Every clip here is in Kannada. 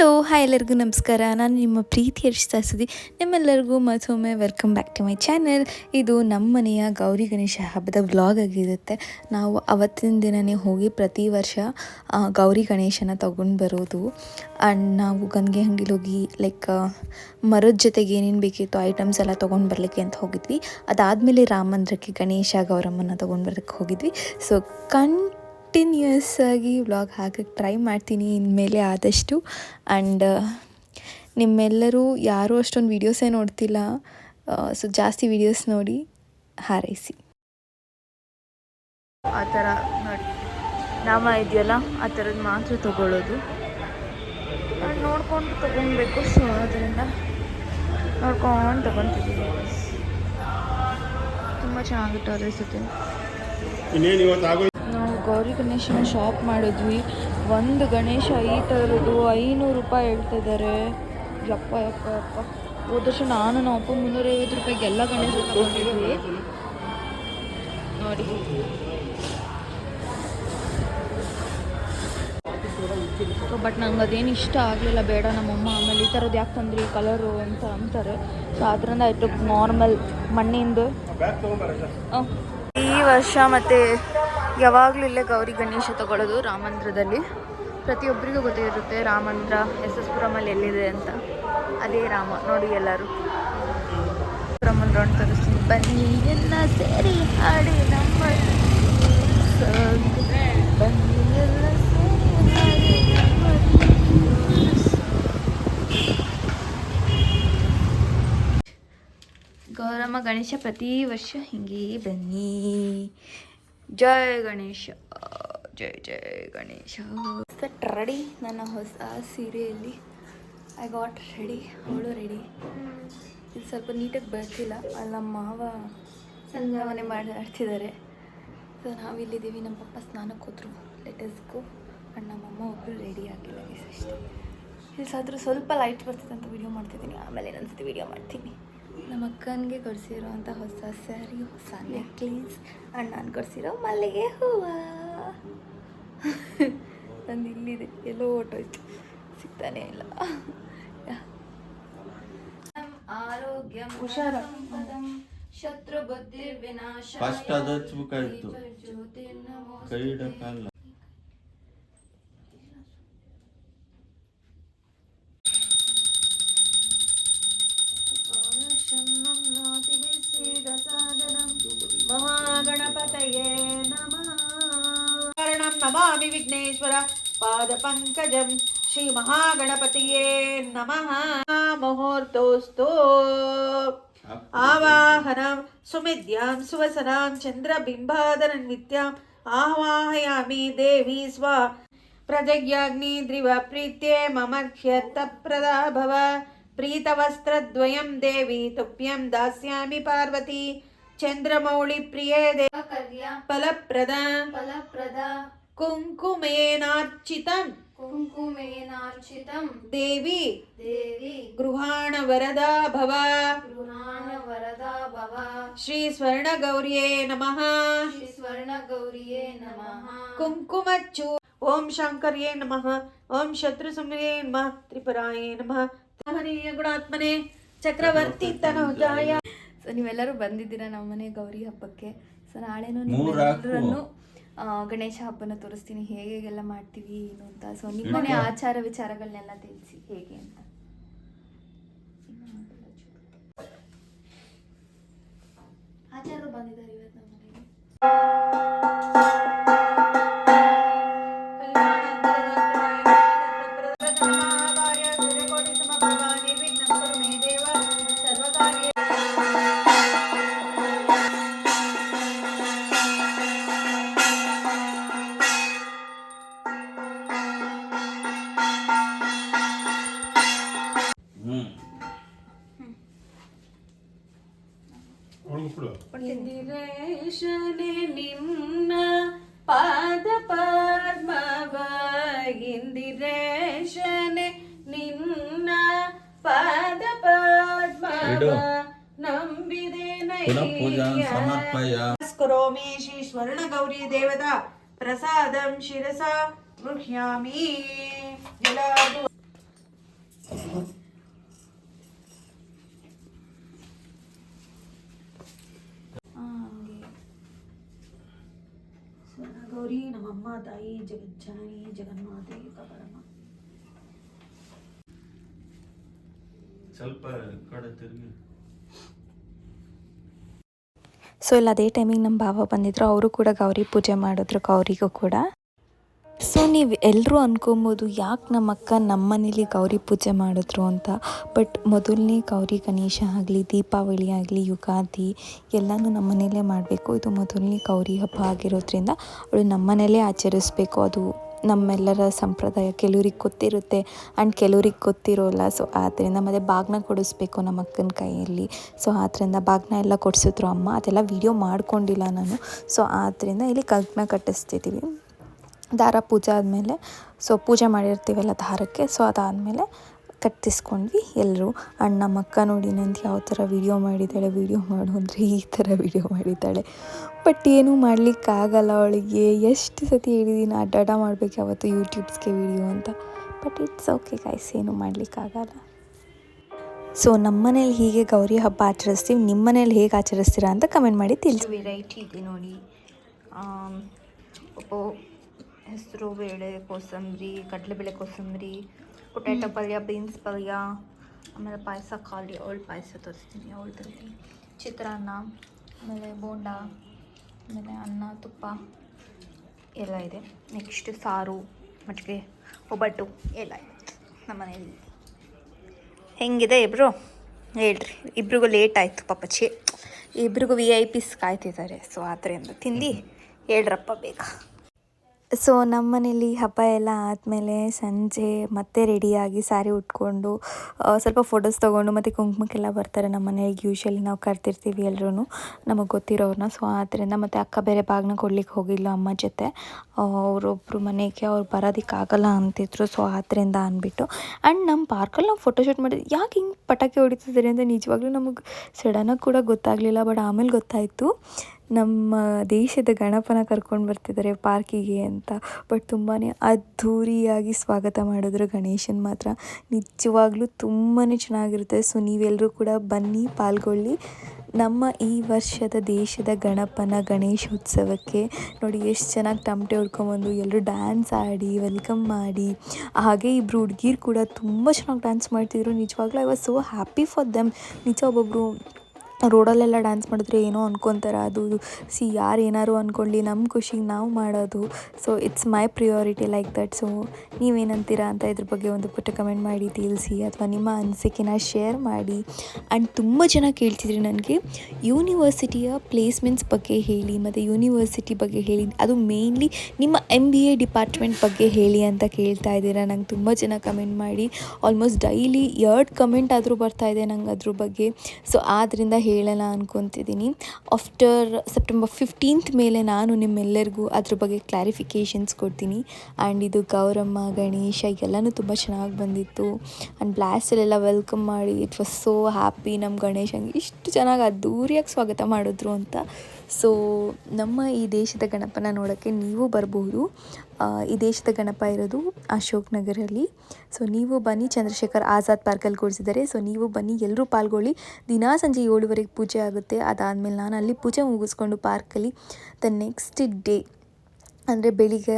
ಹಲೋ ಹಾಯ್ ಎಲ್ಲರಿಗೂ ನಮಸ್ಕಾರ. ನಾನು ನಿಮ್ಮ ಪ್ರೀತಿ ಹರ್ಷಿತಾ ಸುದ್ದಿ ನಿಮ್ಮೆಲ್ಲರಿಗೂ ಮತ್ತೊಮ್ಮೆ welcome back to my channel ಇದು ನಮ್ಮ ಮನೆಯ ಗೌರಿ ಗಣೇಶ ಹಬ್ಬದ ವ್ಲಾಗ್ ಆಗಿರುತ್ತೆ. ನಾವು ಅವತ್ತಿನ ದಿನನೇ ಹೋಗಿ ಪ್ರತಿ ವರ್ಷ ಗೌರಿ ಗಣೇಶನ ತಗೊಂಡು ಬರೋದು. ಆ್ಯಂಡ್ ನಾವು ಗಂಗೆ ಅಂಗಡಿಲಿ ಹೋಗಿ ಲೈಕ್ ಮರದ ಜೊತೆಗೆ ಏನೇನು ಬೇಕಿತ್ತು ಐಟಮ್ಸ್ ಎಲ್ಲ ತೊಗೊಂಡು ಬರಲಿಕ್ಕೆ ಅಂತ ಹೋಗಿದ್ವಿ. ಅದಾದಮೇಲೆ ರಾಮಂದ್ರಕ್ಕೆ ಗಣೇಶ ಗೌರಮ್ಮನ ತೊಗೊಂಡು ಬರೋಕ್ಕೆ ಹೋಗಿದ್ವಿ. ಸೊ ಕಣ್ ಕಂಟಿನ್ಯೂಯಸ್ ಆಗಿ ವ್ಲಾಗ್ ಹಾಕಕ್ಕೆ ಟ್ರೈ ಮಾಡ್ತೀನಿ ಇನ್ಮೇಲೆ ಆದಷ್ಟು. ಆ್ಯಂಡ್ ನಿಮ್ಮೆಲ್ಲರೂ ಯಾರೂ ಅಷ್ಟೊಂದು ವೀಡಿಯೋಸೇ ನೋಡ್ತಿಲ್ಲ. ಸೊ ಜಾಸ್ತಿ ವೀಡಿಯೋಸ್ ನೋಡಿ ಹಾರೈಸಿ. ಆ ಥರ ನೋಡಿ. ನಾಮ ಇದೆಯಲ್ಲ ಆ ಥರದ್ದು ಮಾತ್ರ ತಗೊಳ್ಳೋದು. ನೋಡ್ಕೊಂಡು ತೊಗೊಳ್ಬೇಕು ಸೊ ಅದರಿಂದ. ನೋಡ್ಕೊಂಡು ತೊಗೊತಿದ್ದೀನಿ ತುಂಬ ಚೆನ್ನಾಗಿತ್ತು ಅನಿಸುತ್ತೆ. ಗೌರಿ ಗಣೇಶನ ಶಾಪ್ ಮಾಡಿದ್ವಿ. ಒಂದು ಗಣೇಶ ಈ ಥರದ್ದು ಐನೂರು ರೂಪಾಯಿ ಹೇಳ್ತಿದ್ದಾರೆ ಯಪ್ಪ ಯಪ್ಪ ಯಪ್ಪ. ಹೋದ ವರ್ಷ ನಾನು ನಮ್ಮ ಅಪ್ಪ ಮುನ್ನೂರೈವತ್ತು ರೂಪಾಯಿಗೆ ಎಲ್ಲ ಗಣೇಶ ತಗೊಂಡಿದ್ವಿ. ನೋಡಿ. ಬಟ್ ನಂಗೆ ಅದೇನು ಇಷ್ಟ ಆಗಲಿಲ್ಲ. ಬೇಡ ನಮ್ಮಮ್ಮ ಆಮೇಲೆ ಈ ಥರದ್ದು ಯಾಕೆ ತಂದ್ರಿ? ಕಲರು ಅಂತ ಅಂತಾರೆ. ಸೊ ಅದರಿಂದ ಆಯಿತು ನಾರ್ಮಲ್ ಮಣ್ಣಿಂದು. ಈ ವರ್ಷ ಮತ್ತೆ ಯಾವಾಗಲೂ ಇಲ್ಲೇ ಗೌರಿ ಗಣೇಶ ತಗೊಳ್ಳೋದು ರಾಮಂದ್ರದಲ್ಲಿ. ಪ್ರತಿಯೊಬ್ಬರಿಗೂ ಗೊತ್ತಿರುತ್ತೆ ರಾಮಂದ್ರ ಮಂದಿರ ಎಸ್ ಎಸ್ ಪುರಮಲ್ಲಿ ಎಲ್ಲಿದೆ ಅಂತ. ಅದೇ ರಾಮ, ನೋಡಿ ಎಲ್ಲರೂ. ರಾಮನ್ ರೌಂಡ್ ತೋರಿಸ್ತೀನಿ. ಬನ್ನಿ, ಎಲ್ಲ ಸೇರಿ ಹಾಡಿ ನಮ್ಮ ಬನ್ನಿ ಎಲ್ಲ ಸೇರಿ ಹಾಡಿ ನಮ್ಮ ಗೌರಮ್ಮ ಗಣೇಶ ಪ್ರತಿ ವರ್ಷ ಹಿಂಗೆ ಬನ್ನಿ. ಜಯ ಗಣೇಶ, ಜಯ ಜಯ ಗಣೇಶ. ಸಟ್ ರೆಡಿ ನನ್ನ ಹೊಸ ಸೀರೆಯಲ್ಲಿ ಐ ಗಾಟ್ ರೆಡಿ ಅವಳು ರೆಡಿ ಇದು ಸ್ವಲ್ಪ ನೀಟಾಗಿ ಬರ್ತಿಲ್ಲ. ಅಲ್ಲಿ ನಮ್ಮ ಮಾವ ಸಂಜಾವನೆ ಮಾಡ್ತಿದ್ದಾರೆ ಸೊ ನಾವಿಲ್ಲಿದ್ದೀವಿ. ನಮ್ಮ ಪಪ್ಪ ಸ್ನಾನಕ್ಕೆ ಹೋದ್ರು. ಲೆಟಸ್ಗೂ ಆ್ಯಂಡ್ ನಮ್ಮಮ್ಮ ಒಬ್ಬರು ರೆಡಿ ಆಗಿಲ್ಲ ಅಷ್ಟೇ. ಇಲ್ಸಾದ್ರೂ ಸ್ವಲ್ಪ ಲೈಟ್ ಬರ್ತದೆ ಅಂತ ವೀಡಿಯೋ ಮಾಡ್ತಿದ್ದೀನಿ. ಆಮೇಲೆ ಇನ್ನೊಂದ್ಸತಿ ವಿಡಿಯೋ ಮಾಡ್ತೀನಿ. ನಮ್ಮ ಅಕ್ಕನಿಗೆ ಕೊಡಿಸಿರೋಂಥ ಹೊಸ ಸ್ಯಾರಿ ಹೊಸ ನೆಕ್ಲೇಸ್ ಆ್ಯಂಡ್ ನಾನು ಕೊಡಿಸಿರೋ ಮಲ್ಲಿಗೆ ಹೂವು. ನಂದು ಇಲ್ಲಿದೆ ಎಲ್ಲೋ ಓಟೋಯ್ತು ಸಿಗ್ತಾನೆ ಇಲ್ಲ. ಆರೋಗ್ಯ ಹುಷಾರ. ಶತ್ರು ಬುದ್ಧಿ ವಿನಾಶ ಫಸ್ಟ್ ಅದು ಹಚ್ಬೇಕಾಯ್ತು. ಕೈ ಇಡಕ್ಕಲ್ಲ नमा विघ्नेश्वर पाद पंकज पादपङ्कजं श्रीमहागणपतये नमः। मुहूर्तोऽस्तु। आवाहनां सुमिद्यां सुवसनां चन्द्रबिम्बादरन्वित्याम् आवाहयामि देवी स्वा। प्रजज्ञाग्निद्रिवप्रीत्ये मम ह्यर्थप्रदा भव प्रीतवस्त्रद्वयं देवी तुभ्यं दास्यामि पार्वती। चन्द्रमौळिप्रिये देव फलप्रदा। फलप्रदा। ಕುಂಕುಮೇನಾರ್ಚಿತಂ. ಕುಂಕುಮೇನಾರ್ಚಿತಂ. ದೇವಿ. ದೇವಿ. ಗೃಹಾಣ ವರದಾ ಭವ. ಗೃಹಾಣ ವರದಾ ಭವ. ಶ್ರೀ ಸ್ವರ್ಣ ಗೌರಿಯೇ ನಮಃ. ಶ್ರೀ ಸ್ವರ್ಣ ಗೌರಿಯೇ ನಮಃ. ಕುಂಕುಮಚ್ಚು. ಓಂ ಶಂಕರ್ಯೇ ನಮಃ. ಓಂ ಶತ್ರು ಸುಮ್ರಿಯೇ ನಮಃ. ತ್ರಿಪುರಾಯೇ ನಮಃ. ಮಹನೀಯ ಗುಣಾತ್ಮನೆ. ಚಕ್ರವರ್ತಿ ತನುಜಾಯ. ಸೊ ನೀವೆಲ್ಲರೂ ಬಂದಿದ್ದೀರಾ ನಮ್ಮ ಮನೆ ಗೌರಿ ಹಬ್ಬಕ್ಕೆ? ಸೊ ನಾಳೆನೂ ಗಣೇಶ ಹಬ್ಬನ ತೋರಿಸ್ತೀನಿ ಹೇಗೆ ಹೇಗೆಲ್ಲ ಮಾಡ್ತೀವಿ ಏನು ಅಂತ. ಸೊ ನಿಮ್ಮನೆ ಆಚಾರ ವಿಚಾರಗಳನ್ನೆಲ್ಲ ತಿಳಿಸಿ ಹೇಗೆ ಅಂತ. ಆಚಾರರು ಬಂದಿದ್ದಾರೆ ಇವತ್ತು ನಮ್ಮ ಮನೆಗೆ. ಇಂದಿರೇಶನೆ ನಿನ್ನ ಪಾದ ಪದ್ಮವ ಇಂದಿರೇಶನೆ ನಿನ್ನ ಪಾದ ಪದ್ಮವ ಇಡು. ನಂಬಿದೆ ಪುನಃ ಪೂಜಾಂ ಸಮರ್ಪಯ ನಮಸ್ಕರೋಮಿ ಶ್ರೀ ಸ್ವರ್ಣ ಗೌರಿ ದೇವತಾ ಪ್ರಸಾದಂ ಶಿರಸ ಗೃಹ್ಯಾಮಿ ಎಲ್ಲಾರ್ಗೂ ನಮ್ಮಮ್ಮ ತಾಯಿ ಜಗಜ್ಜನನಿ ಜಗನ್ಮಾತೆ ಕಬರಮ್ಮ ಸ್ವಲ್ಪ ಕಡೆ ತಿರುಗಿ. ಸೊ ಇಲ್ಲಿ ಅದೇ ಟೈಮಿಗೆ ನಮ್ಮ ಭಾವ ಬಂದಿದ್ರು ಅವರು ಕೂಡ ಗೌರಿ ಪೂಜೆ ಮಾಡಿದ್ರು ಗೌರಿಗೂ ಕೂಡ. ಸೊ ನೀವು ಎಲ್ಲರೂ ಅನ್ಕೊಬೋದು ಯಾಕೆ ನಮ್ಮ ಅಕ್ಕ ನಮ್ಮ ಮನೇಲಿ ಗೌರಿ ಪೂಜೆ ಮಾಡಿದ್ರು ಅಂತ. ಬಟ್ ಮೊದಲನೇ ಗೌರಿ ಗಣೇಶ ಆಗಲಿ, ದೀಪಾವಳಿ ಆಗಲಿ, ಯುಗಾದಿ ಎಲ್ಲನೂ ನಮ್ಮ ಮನೇಲೇ ಮಾಡಬೇಕು. ಇದು ಮೊದಲನೇ ಗೌರಿ ಹಬ್ಬ ಆಗಿರೋದ್ರಿಂದ ಅವಳು ನಮ್ಮ ಮನೇಲೇ ಆಚರಿಸ್ಬೇಕು. ಅದು ನಮ್ಮೆಲ್ಲರ ಸಂಪ್ರದಾಯ. ಕೆಲವ್ರಿಗೆ ಗೊತ್ತಿರುತ್ತೆ ಆ್ಯಂಡ್ ಕೆಲವ್ರಿಗೆ ಗೊತ್ತಿರೋಲ್ಲ ಸೊ ಆದ್ದರಿಂದ ಮತ್ತು ಬಾಗ್ನ ಕೊಡಿಸ್ಬೇಕು ನಮ್ಮ ಅಕ್ಕನ ಕೈಯಲ್ಲಿ. ಸೊ ಆದ್ದರಿಂದ ಬಾಗ್ನ ಎಲ್ಲ ಕೊಡಿಸಿದ್ರು ಅಮ್ಮ. ಅದೆಲ್ಲ ವೀಡಿಯೋ ಮಾಡ್ಕೊಂಡಿಲ್ಲ ನಾನು. ಸೊ ಆದ್ದರಿಂದ ಇಲ್ಲಿ ಕಗ್ನ ಕಟ್ಟಿಸ್ತಿದ್ದೀವಿ ದಾರ ಪೂಜೆ ಆದಮೇಲೆ ಸೊ ಪೂಜೆ ಮಾಡಿರ್ತೀವಲ್ಲ ದಾರಕ್ಕೆ ಸೊ ಅದಾದಮೇಲೆ ಕಟ್ಟಿಸ್ಕೊಂಡ್ವಿ ಎಲ್ಲರೂ ಅಣ್ಣ ನಮ್ಮ ಅಕ್ಕ ನೋಡಿ ನಂದು ಯಾವ ಥರ ವೀಡಿಯೋ ಮಾಡಿದ್ದಾಳೆ ವೀಡಿಯೋ ಮಾಡು ಅಂದರೆ ಈ ಥರ ವೀಡಿಯೋ ಮಾಡಿದ್ದಾಳೆ. ಬಟ್ ಏನೂ ಮಾಡಲಿಕ್ಕಾಗಲ್ಲ ಅವಳಿಗೆ. ಎಷ್ಟು ಸತಿ ಹೇಳಿದ್ದೀನಿ ಅಡ್ಡಾಡ ಮಾಡಬೇಕು ಯಾವತ್ತು ಯೂಟ್ಯೂಬ್ಸ್ಗೆ ವೀಡಿಯೋ ಅಂತ. ಬಟ್ ಇಟ್ಸ್ ಓಕೆ ಗೈಸ್ ಏನೂ ಮಾಡಲಿಕ್ಕಾಗಲ್ಲ. ಸೊ ನಮ್ಮ ಮನೇಲಿ ಹೀಗೆ ಗೌರಿ ಹಬ್ಬ ಆಚರಿಸ್ತೀವಿ. ನಿಮ್ಮ ಮನೇಲಿ ಹೇಗೆ ಆಚರಿಸ್ತೀರಾ ಅಂತ ಕಮೆಂಟ್ ಮಾಡಿ ತಿಳಿಸಿ. ವೆರೈಟಿ ಇದೆ ನೋಡಿ. ಹೆಸರು ಬೇಳೆ ಕೋಸಂಬರಿ ಕಡಲೆಬೇಳೆ ಕೋಸಂಬರಿ ಪೊಟ್ಯಾಟೊ ಪಲ್ಯ ಬೀನ್ಸ್ ಪಲ್ಯ ಆಮೇಲೆ ಪಾಯಸ ಖಾಲಿ ಅವಳು ಪಾಯಸ ತೋರಿಸ್ತೀನಿ ಅವಳದಲ್ಲಿ ಚಿತ್ರಾನ್ನ ಆಮೇಲೆ ಬೋಂಡ ಆಮೇಲೆ ಅನ್ನ ತುಪ್ಪ ಎಲ್ಲ ಇದೆ. ನೆಕ್ಸ್ಟ್ ಸಾರು ಮಜ್ಜಿಗೆ ಒಬ್ಬಟ್ಟು ಎಲ್ಲ ಇದೆ ನಮ್ಮ ಮನೆಯಲ್ಲಿ. ಹೆಂಗಿದೆ ಇಬ್ಬರು ಹೇಳ್ರಿ. ಇಬ್ರಿಗೂ ಲೇಟ್ ಆಯಿತು ಚಿ ಇಬ್ರಿಗೂ ವಿ ಐ ಪಿಸ್ ಕಾಯ್ತಿದ್ದಾರೆ ಸೊ ಆದ್ದರಿಂದ ತಿಂದು ಹೇಳ್ರಪ್ಪ ಬೇಗ. ಸೊ ನಮ್ಮ ಮನೇಲಿ ಹಬ್ಬ ಎಲ್ಲ ಆದಮೇಲೆ ಸಂಜೆ ಮತ್ತೆ ರೆಡಿಯಾಗಿ ಸ್ಯಾರಿ ಉಟ್ಕೊಂಡು ಸ್ವಲ್ಪ ಫೋಟೋಸ್ ತೊಗೊಂಡು ಮತ್ತು ಕುಂಕುಮಕ್ಕೆಲ್ಲ ಬರ್ತಾರೆ ನಮ್ಮ ಮನೆಗೆ ಯೂಶ್ವಲಿ ನಾವು ಕರ್ತಿರ್ತೀವಿ ಎಲ್ಲರೂ ನಮಗೆ ಗೊತ್ತಿರೋರನ್ನ ಸೊ ಆದ್ದರಿಂದ ಮತ್ತು ಅಕ್ಕ ಬೇರೆ ಬಾಗ್ನ ಕೊಡ್ಲಿಕ್ಕೆ ಹೋಗಿಲ್ಲ ಅಮ್ಮ ಜೊತೆ. ಅವರೊಬ್ಬರು ಮನೆಗೆ ಅವ್ರು ಬರೋದಕ್ಕಾಗಲ್ಲ ಅಂತಿದ್ರು. ಸೊ ಆದ್ದರಿಂದ ಅಂದ್ಬಿಟ್ಟು ಆ್ಯಂಡ್ ನಮ್ಮ ಪಾರ್ಕಲ್ಲಿ ನಾವು ಫೋಟೋಶೂಟ್ ಮಾಡಿದ್ವಿ ಯಾಕೆ ಹಿಂಗೆ ಪಟಾಕಿ ಹೊಡಿತಿದ್ದೀರಿ ಅಂತ ನಿಜವಾಗ್ಲೂ ನಮಗೆ ಸಡನ್ನಾಗಿ ಕೂಡ ಗೊತ್ತಾಗಲಿಲ್ಲ ಬಟ್ ಆಮೇಲೆ ಗೊತ್ತಾಯಿತು. ನಮ್ಮ ದೇಶದ ಗಣಪನ ಕರ್ಕೊಂಡು ಬರ್ತಿದ್ದಾರೆ ಪಾರ್ಕಿಗೆ ಅಂತ. ಬಟ್ ತುಂಬಾ ಅದ್ಧೂರಿಯಾಗಿ ಸ್ವಾಗತ ಮಾಡಿದ್ರು ಗಣೇಶನ ಮಾತ್ರ. ನಿಜವಾಗ್ಲೂ ತುಂಬಾ ಚೆನ್ನಾಗಿರುತ್ತೆ. ಸೊ ನೀವೆಲ್ಲರೂ ಕೂಡ ಬನ್ನಿ, ಪಾಲ್ಗೊಳ್ಳಿ. ನಮ್ಮ ಈ ವರ್ಷದ ದೇಶದ ಗಣಪನ ಗಣೇಶೋತ್ಸವಕ್ಕೆ ನೋಡಿ ಎಷ್ಟು ಚೆನ್ನಾಗಿ ತಮಟೆ ಹೊಡ್ಕೊಂಬಂದು ಎಲ್ಲರೂ ಡ್ಯಾನ್ಸ್ ಆಡಿ ವೆಲ್ಕಮ್ ಮಾಡಿ. ಹಾಗೆ ಇಬ್ಬರು ಹುಡುಗಿರು ಕೂಡ ತುಂಬ ಚೆನ್ನಾಗಿ ಡ್ಯಾನ್ಸ್ ಮಾಡ್ತಿದ್ರು. ನಿಜವಾಗ್ಲೂ I was so happy for them ನಿಜ ಒಬ್ಬೊಬ್ಬರು ರೋಡಲ್ಲೆಲ್ಲ ಡ್ಯಾನ್ಸ್ ಮಾಡಿದ್ರೆ ಏನೋ ಅನ್ಕೊತಾರೆ ಅದು, ಸಿ ಯಾರು ಏನಾದ್ರು ಅಂದ್ಕೊಳ್ಳಿ ನಮ್ಮ ಖುಷಿಗೆ ನಾವು ಮಾಡೋದು. So it's my priority like that so ನೀವೇನಂತೀರಾ ಅಂತ ಇದ್ರ ಬಗ್ಗೆ ಒಂದು ಪುಟ್ಟ ಕಮೆಂಟ್ ಮಾಡಿ, ತಿಳಿಸಿ ಅಥವಾ ನಿಮ್ಮ ಅನಿಸಿಕೆನ ಶೇರ್ ಮಾಡಿ. ಆ್ಯಂಡ್ ತುಂಬ ಜನ ಕೇಳ್ತಿದ್ರಿ ನನಗೆ ಯೂನಿವರ್ಸಿಟಿಯ ಪ್ಲೇಸ್ಮೆಂಟ್ಸ್ ಬಗ್ಗೆ ಹೇಳಿ ಮತ್ತು ಯೂನಿವರ್ಸಿಟಿ ಬಗ್ಗೆ ಹೇಳಿ, ಅದು ಮೇಯ್ನ್ಲಿ ನಿಮ್ಮ ಎಂ ಬಿ ಎ ಡಿಪಾರ್ಟ್ಮೆಂಟ್ ಬಗ್ಗೆ ಹೇಳಿ ಅಂತ ಕೇಳ್ತಾ ಇದ್ದೀರಾ. ನಂಗೆ ತುಂಬ ಜನ ಕಮೆಂಟ್ ಮಾಡಿ ಆಲ್ಮೋಸ್ಟ್ ಡೈಲಿ ಎರಡು ಕಮೆಂಟ್ ಆದರೂ ಬರ್ತಾ ಇದೆ ನಂಗೆ ಅದ್ರ ಬಗ್ಗೆ. ಸೊ ಆದ್ದರಿಂದ ಹೇಳೋಣ ಅನ್ಕೊತಿದ್ದೀನಿ. ಆಫ್ಟರ್ ಸೆಪ್ಟೆಂಬರ್ ಫಿಫ್ಟೀನ್ತ್ ಮೇಲೆ ನಾನು ನಿಮ್ಮೆಲ್ಲರಿಗೂ ಅದ್ರ ಬಗ್ಗೆ ಕ್ಲಾರಿಫಿಕೇಷನ್ಸ್ ಕೊಡ್ತೀನಿ. ಆ್ಯಂಡ್ ಇದು ಗೌರಮ್ಮ, ಗಣೇಶ ಎಲ್ಲನೂ ತುಂಬ ಚೆನ್ನಾಗಿ ಬಂದಿತ್ತು. ಆ್ಯಂಡ್ ಬ್ಲಾಸ್ಟಲ್ಲೆಲ್ಲ ವೆಲ್ಕಮ್ ಮಾಡಿ ಇಟ್ ವಾಸ್ ಸೋ ಹ್ಯಾಪಿ ನಮ್ಮ ಗಣೇಶಂಗೆ. ಇಷ್ಟು ಚೆನ್ನಾಗಿ ಅದ್ದೂರಿಯಾಗಿ ಸ್ವಾಗತ ಮಾಡಿದ್ರು ಅಂತ. ಸೊ ನಮ್ಮ ಈ ದೇಶದ ಗಣಪನ ನೋಡೋಕ್ಕೆ ನೀವು ಬರ್ಬೋದು. ಈ ದೇಶದ ಗಣಪ ಇರೋದು ಅಶೋಕ್ ನಗರಲ್ಲಿ. ಸೊ ನೀವು ಬನ್ನಿ, ಚಂದ್ರಶೇಖರ್ ಆಜಾದ್ ಪಾರ್ಕಲ್ಲಿ ಕೂಡಿಸಿದ್ದಾರೆ ಸೊ ನೀವು ಬನ್ನಿ ಎಲ್ಲರೂ ಪಾಲ್ಗೊಳ್ಳಿ. ದಿನಾ ಸಂಜೆ ಏಳುವರೆಗೆ ಪೂಜೆ ಆಗುತ್ತೆ. ಅದಾದಮೇಲೆ ನಾನು ಅಲ್ಲಿ ಪೂಜೆ ಮುಗಿಸ್ಕೊಂಡು ಪಾರ್ಕಲ್ಲಿ ದ ನೆಕ್ಸ್ಟ್ ಡೇ ಅಂದರೆ ಬೆಳಿಗ್ಗೆ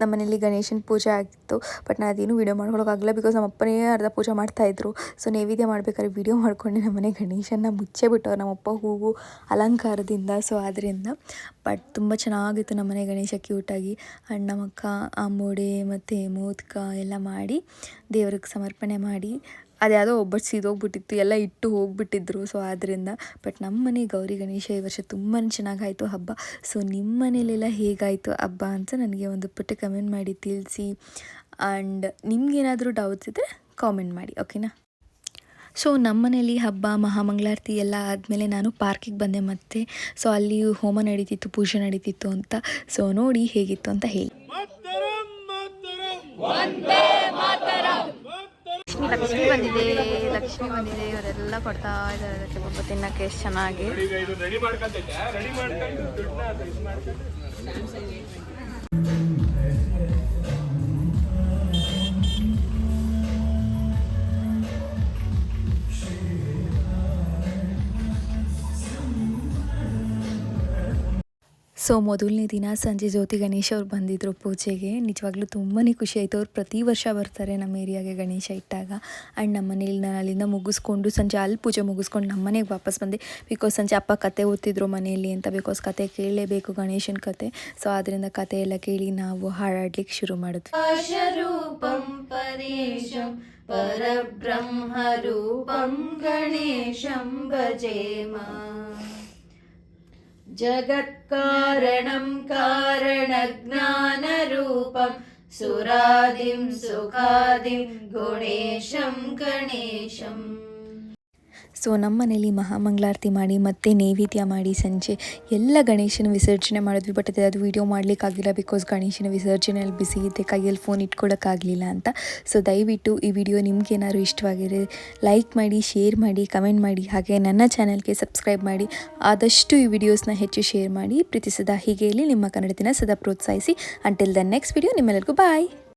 ನಮ್ಮ ಮನೇಲಿ ಗಣೇಶನ ಪೂಜೆ ಆಗಿತ್ತು ಬಟ್ ನಾನು ಅದೇನು ವೀಡಿಯೋ ಮಾಡ್ಕೊಳಕ್ಕಾಗಲ್ಲ ಬಿಕಾಸ್ ನಮ್ಮ ಅಪ್ಪನೇ ಅರ್ಧ ಪೂಜೆ ಮಾಡ್ತಾಯಿದ್ರು ಸೊ ನೈವೇದ್ಯ ಮಾಡ್ಬೇಕಾದ್ರೆ ವೀಡಿಯೋ ಮಾಡ್ಕೊಂಡು ನಮ್ಮ ಮನೆ ಗಣೇಶನ ಮುಚ್ಚೇ ಬಿಟ್ಟವ್ರು. ನಮ್ಮಪ್ಪ ಹೂವು ಅಲಂಕಾರದಿಂದ ಸೊ ಆದ್ದರಿಂದ ಬಟ್ ತುಂಬ ಚೆನ್ನಾಗಿತ್ತು ನಮ್ಮ ಮನೆ ಗಣೇಶ ಕ್ಯೂಟಾಗಿ ಅಣ್ಣ ಮಕ್ಕ ಆಂಬೋಡೆ ಮತ್ತು ಮೋದಕ ಎಲ್ಲ ಮಾಡಿ ದೇವ್ರಿಗೆ ಸಮರ್ಪಣೆ ಮಾಡಿ ಅದ್ಯಾವುದೋ ಒಬ್ಬಟ್ಟು ಸೀದೋಗ್ಬಿಟ್ಟಿತ್ತು ಎಲ್ಲ ಇಟ್ಟು ಹೋಗ್ಬಿಟ್ಟಿದ್ರು. ಸೊ ಆದ್ದರಿಂದ ಬಟ್ ನಮ್ಮ ಮನೆ ಗೌರಿ ಗಣೇಶ ಈ ವರ್ಷ ತುಂಬಾ ಚೆನ್ನಾಗಾಯಿತು ಹಬ್ಬ. ಸೊ ನಿಮ್ಮ ಮನೇಲೆಲ್ಲ ಹೇಗಾಯಿತು ಹಬ್ಬ ಅಂತ ನನಗೆ ಒಂದು ಪುಟ್ಟ ಕಮೆಂಟ್ ಮಾಡಿ ತಿಳಿಸಿ. ಆ್ಯಂಡ್ ನಿಮ್ಗೇನಾದರೂ ಡೌಟ್ಸ್ ಇದ್ದರೆ ಕಾಮೆಂಟ್ ಮಾಡಿ ಓಕೆನಾ ಸೊ ನಮ್ಮನೇಲಿ ಹಬ್ಬ ಮಹಾಮಂಗಳಾರತಿ ಎಲ್ಲ ಆದಮೇಲೆ ನಾನು ಪಾರ್ಕಿಗೆ ಬಂದೆ ಮತ್ತೆ. ಸೊ ಅಲ್ಲಿ ಹೋಮ ನಡೀತಿತ್ತು ಪೂಜೆ ನಡೀತಿತ್ತು ಅಂತ. ಸೊ ನೋಡಿ ಹೇಗಿತ್ತು ಅಂತ ಹೇಳಿ. ಲಕ್ಷ್ಮಿ ಬಂದಿದೆ ಲಕ್ಷ್ಮಿ ಬಂದಿದೆ ಇವರೆಲ್ಲ ಕೊಡ್ತಾ ಇದ್ದಾರೆ ಅದಕ್ಕೆ ಪಾಪ ತಿನ್ನಕ್ಕೆ ಎಷ್ಟು ಚೆನ್ನಾಗಿ. ಸೊ ಮೊದಲನೇ ದಿನ ಸಂಜೆ ಜ್ಯೋತಿ ಗಣೇಶ್ ಅವ್ರು ಬಂದಿದ್ದರು ಪೂಜೆಗೆ ನಿಜವಾಗ್ಲೂ ತುಂಬಾ ಖುಷಿ ಆಯಿತು ಅವ್ರು ಪ್ರತಿ ವರ್ಷ ಬರ್ತಾರೆ ನಮ್ಮ ಏರಿಯಾಗೆ ಗಣೇಶ ಇಟ್ಟಾಗ ಆ್ಯಂಡ್ ನಮ್ಮ ಮನೇಲಿ ನಾನು ಅಲ್ಲಿಂದ ಮುಗಿಸ್ಕೊಂಡು ಸಂಜೆ ಅಲ್ಲಿ ಪೂಜೆ ಮುಗಿಸ್ಕೊಂಡು ನಮ್ಮ ಮನೆಗೆ ವಾಪಸ್ ಬಂದೆ ಬಿಕಾಸ್ ಸಂಜೆ ಅಪ್ಪ ಕತೆ ಓದ್ತಿದ್ರು ಮನೆಯಲ್ಲಿ ಅಂತ ಬಿಕಾಸ್ ಕತೆ ಕೇಳಲೇಬೇಕು ಗಣೇಶನ ಕತೆ ಸೊ ಅದರಿಂದ ಕತೆ ಎಲ್ಲ ಕೇಳಿ ನಾವು ಹಾಡಾಡ್ಲಿಕ್ಕೆ ಶುರು ಮಾಡಿದ್ವಿ रूपं परेशं परब्रह्मरूपं गणेशं भजेम जगत्कारणं कारणज्ञानरूपं सुरादिं सुखादिं गुणेशं गणेशम् ಸೊ ನಮ್ಮ ಮನೇಲಿ ಮಹಾಮಂಗಳಾರತಿ ಮಾಡಿ ಮತ್ತೆ ನೈವೇದ್ಯ ಮಾಡಿ ಸಂಜೆ ಎಲ್ಲ ಗಣೇಶನ ವಿಸರ್ಜನೆ ಮಾಡಿದ್ವಿ ಬಟ್ ಅದು ವೀಡಿಯೋ ಮಾಡಲಿಕ್ಕಾಗಿಲ್ಲ ಬಿಕಾಸ್ ಗಣೇಶನ ವಿಸರ್ಜನೆಯಲ್ಲಿ ಬಿಸಿ ಇದ್ದೆ, ಕೈಯಲ್ಲಿ ಫೋನ್ ಇಟ್ಕೊಳ್ಳೋಕ್ಕಾಗಲಿಲ್ಲ ಅಂತ. ಸೊ ದಯವಿಟ್ಟು ಈ ವಿಡಿಯೋ ನಿಮ್ಗೇನಾದ್ರು ಇಷ್ಟವಾಗಿದೆ ಲೈಕ್ ಮಾಡಿ ಶೇರ್ ಮಾಡಿ ಕಮೆಂಟ್ ಮಾಡಿ, ಹಾಗೆ ನನ್ನ ಚಾನಲ್ಗೆ ಸಬ್ಸ್ಕ್ರೈಬ್ ಮಾಡಿ, ಆದಷ್ಟು ಈ ವಿಡಿಯೋಸ್ನ ಹೆಚ್ಚು ಶೇರ್ ಮಾಡಿ, ಪ್ರೀತಿಸದ ಹೀಗೆ ಇಲ್ಲಿ ನಿಮ್ಮ ಕನ್ನಡ ದಿನ ಸದಾ ಪ್ರೋತ್ಸಾಹಿಸಿ. ಅಂಟಿಲ್ ದ ನೆಕ್ಸ್ಟ್ ವಿಡಿಯೋ ನಿಮ್ಮೆಲ್ಲರಿಗೂ ಬಾಯ್